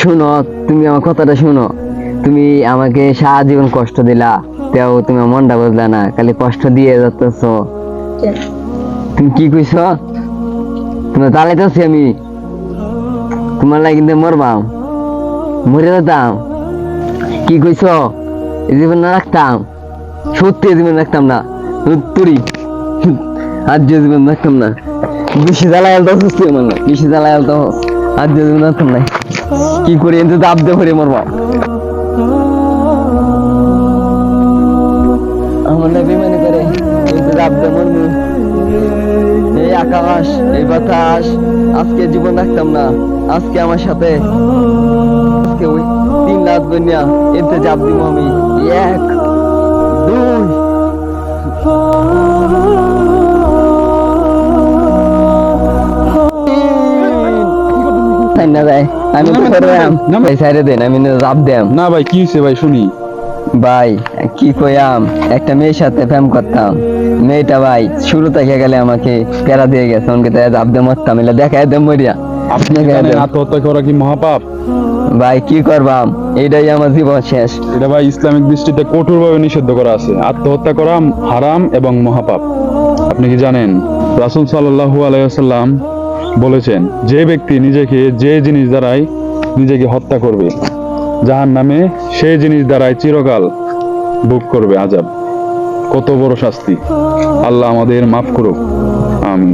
শুনো তুমি আমার কথাটা শুনো। তুমি আমাকে সারা জীবন কষ্ট দিলা। তেও তুমি মনটা বুঝলা না খালি কষ্ট দিয়ে যাচ্ছ তুমি কি কইছ? তুমি তালাইতেছি আমি। তোমার লাগে কিন্তু মরবাম। মরে যেতাম। কি কইছ? এই জীবন না রাখতাম। সত্যি জীবন রাখতাম না। তুরি আজ যে জীবন রাখতাম না। বেশি জ্বালায় আলতো বেশি জ্বালায় আলতো আজ যে জীবন রাখতাম না। কি করি এতে দাব দে ভরে মরবাম আমার না বেমানি করে এতে দাব দে মরমু এই আকাশ এই বাতাস আজকে জীবন রাখতাম না আজকে আমার সাথে আজকে ওই তিন রাত বন্যা এতে চাপ দিব আমি এক দুই না ভাই আমি ভাই সাইরে দেন আমি না চাপ দেম। না ভাই কি হয়েছে ভাই শুনি। ভাই কি কইয়াম একটা মেয়ের সাথে প্রেম করতাম। মেয়েটা ভাই শুরু থেকে গেলে আমাকে প্যারা দিয়ে গেছে অনকে তাই চাপ দিয়ে মরতাম এলে দেখাই দেম মরিয়া। আপনি জানেন। আত্মহত্যা করা কি মহাপাপ? ভাই কি করবাম? এইটাই আমার জীবন শেষ। এটা ভাই ইসলামিক দৃষ্টিতে কঠোরভাবে নিষিদ্ধ করা আছে। আত্মহত্যা করা হারাম এবং মহাপাপ। আপনি কি জানেন? রাসুল সাল্লাহু আলাইসাল্লাম বলেছেন, যে ব্যক্তি নিজেকে যে জিনিস দ্বারাই নিজেকে হত্যা করবে যাহার নামে সেই জিনিস দ্বারাই চিরকাল ভোগ করবে আজাব কত বড় শাস্তি। আল্লাহ আমাদের মাফ করুক। আমি